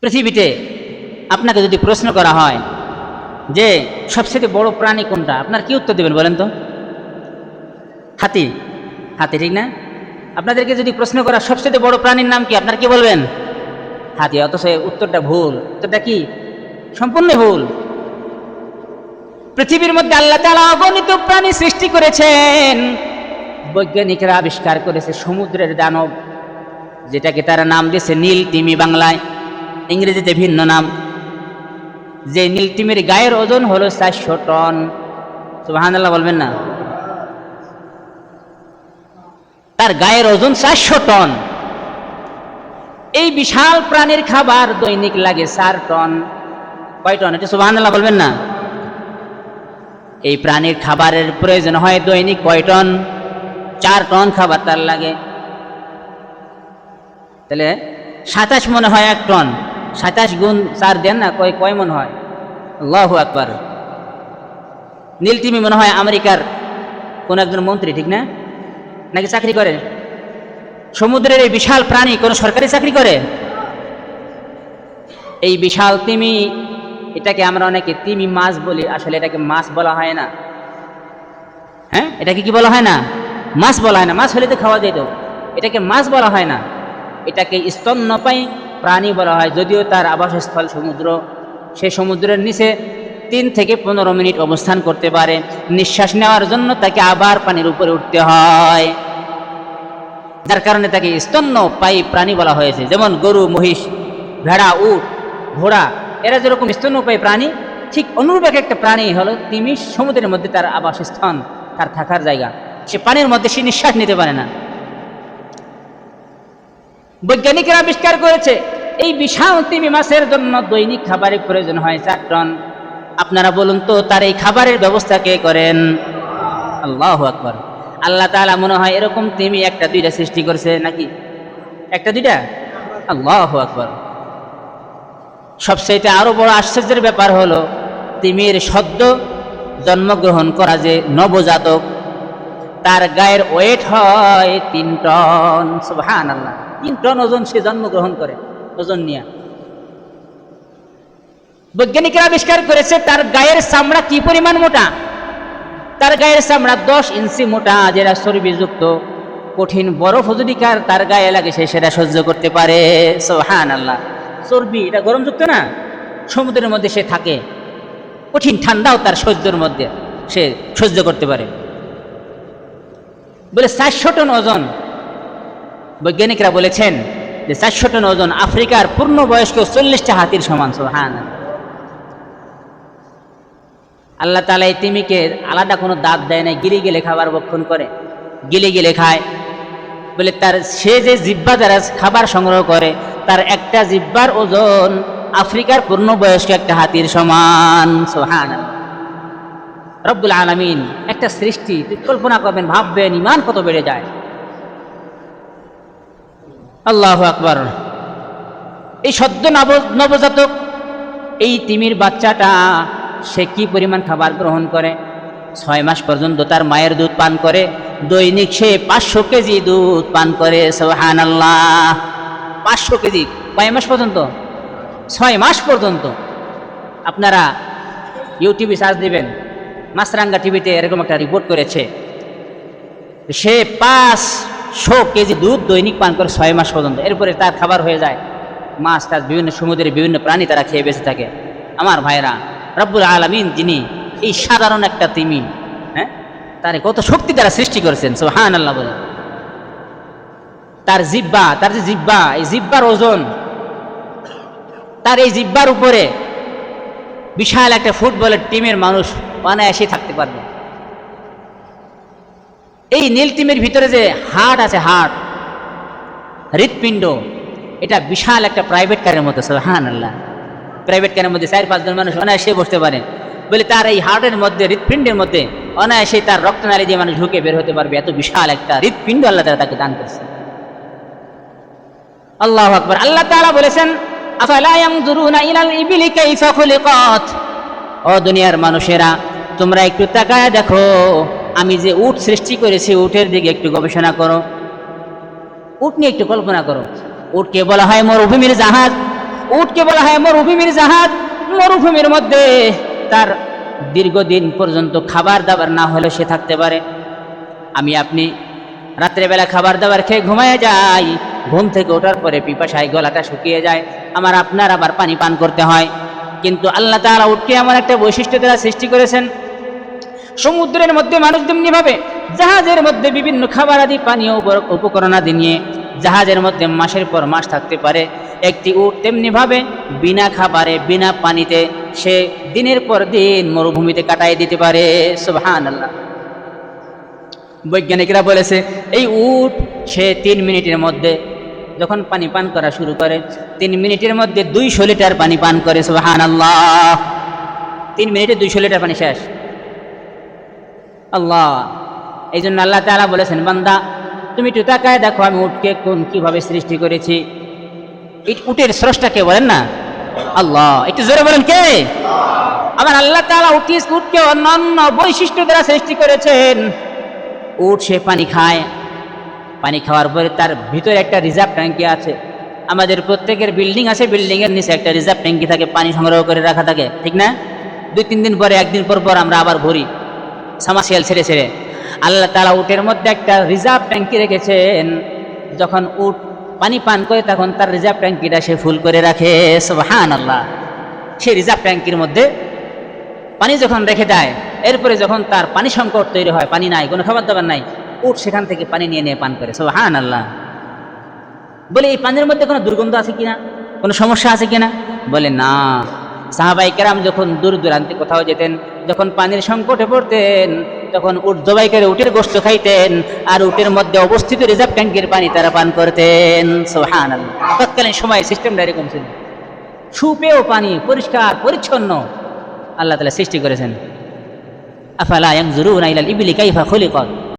পৃথিবীতে আপনাকে যদি প্রশ্ন করা হয় যে সবচেয়ে বড় প্রাণী কোনটা, আপনার কি উত্তর দেবেন বলেন তো? হাতি। হাতি, ঠিক না? আপনাদেরকে যদি প্রশ্ন করা সবচেয়ে বড় প্রাণীর নাম কি, আপনার কি বলবেন? হাতি, অথচ উত্তরটা ভুল। উত্তরটা কি? সম্পূর্ণ ভুল। পৃথিবীর মধ্যে আল্লাহ তাআলা অগণিত প্রাণী সৃষ্টি করেছেন। বৈজ্ঞানিকরা আবিষ্কার করেছে সমুদ্রের দানব, যেটাকে তারা নাম দিয়েছে নীল তিমি বাংলায়। ইংরেজিতে ভিন্ন নাম। যে নীল তিমির গায়ের ওজন হলো চারশো টন। সুবাহান্লাহ বলবেন না। তার গায়ের ওজন চারশো টন। এই বিশাল প্রাণীর খাবার দৈনিক লাগে চার টন। কয় টন? এটা সুবাহান্লাহ বলবেন না। এই প্রাণীর খাবারের প্রয়োজন হয় দৈনিক কয় টন? চার টন খাবার তার লাগে। তাহলে সাতাশ মনে হয় এক টন। সাতাশ গুণ চার দেন না, কয় কয় মনে হয়? আল্লাহু আকবার। নীলতিমি মনে হয় আমেরিকার কোন একজন মন্ত্রী, ঠিক না? নাকি চাকরি করে? সমুদ্রের এই বিশাল প্রাণী কোন সরকারি চাকরি করে? এই বিশাল তিমি, এটাকে আমরা অনেকে তিমি মাছ বলি, আসলে এটাকে মাছ বলা হয় না। হ্যাঁ? এটাকে কি বলা হয় না? মাছ বলা হয় না। মাছ হলে তো খাওয়া যেত। এটাকে মাছ বলা হয় না। এটাকে স্তন্যপায়ী প্রাণী বলা হয়, যদিও তার আবাসস্থল সমুদ্র। সে সমুদ্রের নিচে তিন থেকে পনেরো মিনিট অবস্থান করতে পারে। নিঃশ্বাস নেওয়ার জন্য তাকে আবার পানির উপরে উঠতে হয়। যার কারণে তাকে স্তন্য স্তন্যপায়ী প্রাণী বলা হয়েছে, যেমন গরু, মহিষ, ভেড়া, উট, ঘোড়া। এরা যেরকম স্তন্য স্তন্যপায়ী প্রাণী, ঠিক অনুরূপ এক একটা প্রাণী হলো তিমি সমুদ্রের মধ্যে তার আবাসস্থান, তার থাকার জায়গা। সে পানির মধ্যে সে নিঃশ্বাস নিতে পারে না। বৈজ্ঞানিকরা আবিষ্কার করেছে, এই বিশাল তিমি মাছের জন্য দৈনিক খাবারের প্রয়োজন হয় চার টন। আপনারা বলুন তো, তার এই খাবারের ব্যবস্থা কে করেন? আল্লাহ আকবর। আল্লাহ তাআলা মনে হয় এরকম তিমি একটা দুইটা সৃষ্টি করছে নাকি? একটা দুইটা? আল্লাহ আকবর। সবচাইতে আরও বড় আশ্চর্যের ব্যাপার হলো, তিমির সদ্য জন্মগ্রহণ করা যে নবজাতক, তার গায়ের ওয়েট হয় তিন টন। সুবহান আল্লাহ তিন টন ওজন সে জন্মগ্রহণ করে, ওজন নিয়ে। বৈজ্ঞানিকরা আবিষ্কার করেছে, তার গায়ের চামড়া কি পরিমাণ মোটা? তার গায়ের চামড়া দশ ইঞ্চি মোটা, যেটা চর্বিযুক্ত। কঠিন বরফ যদি কার, তার গায়ে লাগে সে, সেটা সহ্য করতে পারে। সোহান আল্লাহ চর্বি, এটা গরমযুক্ত না? সমুদ্রের মধ্যে সে থাকে। কঠিন ঠান্ডাও তার সহ্যের মধ্যে সে সহ্য করতে পারে। বলে চারশো টন ওজন বৈজ্ঞানিকরা বলেছেন যে চারশো টন ওজন আফ্রিকার পূর্ণ বয়স্ক চল্লিশটা হাতির সমান সোহান আল্লাহ তালা এই তিমিকে আলাদা কোনো দাঁত দেয় না গিলে গিলে খাবার ভক্ষণ করে। গিলে গিলে খায়। বলে তার, সে যে জিব্বা দ্বারা খাবার সংগ্রহ করে, তার একটা জিব্বার ওজন আফ্রিকার পূর্ণবয়স্ক একটা হাতির সমান সোহান রব্বুল আলমিন একটা সৃষ্টি, কল্পনা করবেন, ভাববেন ইমান কত বেড়ে যায়। আল্লাহ আকবর। এই সদ্য নব, নবজাতক, এই তিমির বাচ্চাটা, সে কি পরিমাণ খাবার গ্রহণ করে? ছয় মাস পর্যন্ত তার মায়ের দুধ পান করে, দৈনিক সে পাঁচশো কেজি দুধ পান করে সোহান আল্লাহ পাঁচশো কেজি, কয় মাস পর্যন্ত? ছয় মাস পর্যন্ত। আপনারা ইউটিউবে সার্চ দিবেন, মাছরাঙ্গা টিভিতে এরকম একটা রিপোর্ট করেছে। সে পাঁচশো কেজি দুধ দৈনিক পান করে ছয় মাস পর্যন্ত। এরপরে তার খাবার হয়ে যায়। মাছ টাছ বিভিন্ন সমুদ্রের বিভিন্ন প্রাণী তারা খেয়ে বেঁচে থাকে। আমার ভাইরা, রব্বুল আলমিন যিনি এই সাধারণ একটা তিমি হ্যাঁ? তার কত শক্তি তারা সৃষ্টি করেছেন সোহান আল্লাহ বলে তার জিব্বা তার যে জিব্বা এই জিব্বার ওজন, তার এই জিব্বার উপরে বিশাল একটা ফুটবলের টিমের মানুষ অনায়াসেই থাকতে পারবে। এই নীল টিমের ভিতরে যে হার্ট আছে হার্ট হৃৎপিণ্ড, এটা বিশাল একটা প্রাইভেট কারের মতো হান আল্লাহ প্রাইভেট কারের মধ্যে চার পাঁচজন মানুষ অনায়াসে বসতে পারে। বলে তার এই হার্টের মধ্যে, হৃৎপিণ্ডের মধ্যে অনায়াসে তার রক্ত রক্তনালী দিয়ে মানুষ ঢুকে বের হতে পারবে। এত বিশাল একটা হৃৎপিণ্ড আল্লাহ তারা তাকে দান করছে আল্লাহ আকবর। আল্লাহ তাআলা বলেছেন ও দুনিয়ার মানুষেরা, তোমরা একটু তাকায় দেখো। আমি যে উট সৃষ্টি করেছি, উটের দিকে একটু গবেষণা করো। উট নিয়ে একটু কল্পনা করো। উটকে বলা হয় মরুভূমির জাহাজ। উটকে বলা হয় মোর মরুভূমির জাহাজ। মরুভূমির মধ্যে তার দীর্ঘদিন পর্যন্ত খাবার দাবার না হলেও সে থাকতে পারে। আমি আপনি রাত্রেবেলা খাবার দাবার খেয়ে ঘুমায় যাই। ঘুম থেকে ওঠার পরে পিপাসায় গলাটা শুকিয়ে যায়। আমার আপনার আবার পানি পান করতে হয়। কিন্তু আল্লাহ তাআলা উঠকে এমন একটা বৈশিষ্ট্য তারা সৃষ্টি করেছেন। সমুদ্রের মধ্যে মানুষ তেমনি ভাবে, জাহাজের মধ্যে বিভিন্ন খাবার আদি, পানীয় উপ- উপকরণ আদি নিয়ে জাহাজের মধ্যে মাসের পর মাস থাকতে পারে। একটি উট তেমনি ভাবে বিনা খাবারে, বিনা পানিতে সে দিনের পর দিন মরুভূমিতে কাটাই দিতে পারে। সুবহান আল্লাহ বৈজ্ঞানিকরা বলেছে, এই উট সে তিন মিনিটের মধ্যে যখন পানি পান করা শুরু করে, তিন মিনিটের মধ্যে দুইশো লিটার পানি পান করে সুবহান আল্লাহ তিন মিনিটে দুইশো লিটার পানি শেষ। আল্লাহ। এই জন্য আল্লাহ তালা বলেছেন, বান্দা, তুমি একটু তাকায় দেখো আমি উটকে কোন কীভাবে সৃষ্টি করেছি। উটের স্রষ্টাকে বলেন না? আল্লাহ। একটু জোরে বলেন কে? আমার আল্লাহ তালা উঠি উটকে অন্যান্য বৈশিষ্ট্য দ্বারা সৃষ্টি করেছেন। উট সে পানি খায়। পানি খাওয়ার পরে তার ভিতরে একটা রিজার্ভ ট্যাঙ্কি আছে। আমাদের প্রত্যেকের বিল্ডিং আছে, বিল্ডিং এর নিচে একটা রিজার্ভ ট্যাঙ্কি থাকে, পানি সংগ্রহ করে রাখা থাকে। ঠিক না? দুই তিন দিন পরে, একদিন পর পর আমরা আবার ভরি। সামাসিয়াল ছেড়ে ছেড়ে। আল্লাহ তালা উটের মধ্যে একটা রিজার্ভ ট্যাঙ্কি রেখেছেন। যখন উট পানি পান করে তখন তার রিজার্ভ ট্যাঙ্কিটা সে ফুল করে রাখে। সুবহান আল্লাহ সেই রিজার্ভ ট্যাঙ্কির মধ্যে পানি যখন রেখে দেয়, এরপরে যখন তার পানি সংকট তৈরি হয়, পানি নাই, কোনো খাবার দাবার নাই, উট সেখান থেকে পানি নিয়ে নিয়ে পান করে। সুবহান আল্লাহ বলে, এই পানির মধ্যে কোনো দুর্গন্ধ আছে কিনা? কোনো সমস্যা আছে কিনা? বলে, না। সাহাবাই কেরাম যখন দূর দূরান্তে কোথাও যেতেন, যখন পানির সংকটে পড়তেন, তখন উট করে উটের গোস্ত খাইতেন আর উটের মধ্যে অবস্থিত রিজার্ভ ট্যাঙ্কের পানি তারা পান করতেন। সোহান তৎকালীন সময় সিস্টেমটা এরকম ছিল। সুপেয় পানি, পরিষ্কার, পরিচ্ছন্ন আল্লাহ তালা সৃষ্টি করেছেন। আফালা ইবলি কাইফা খুলিকাত।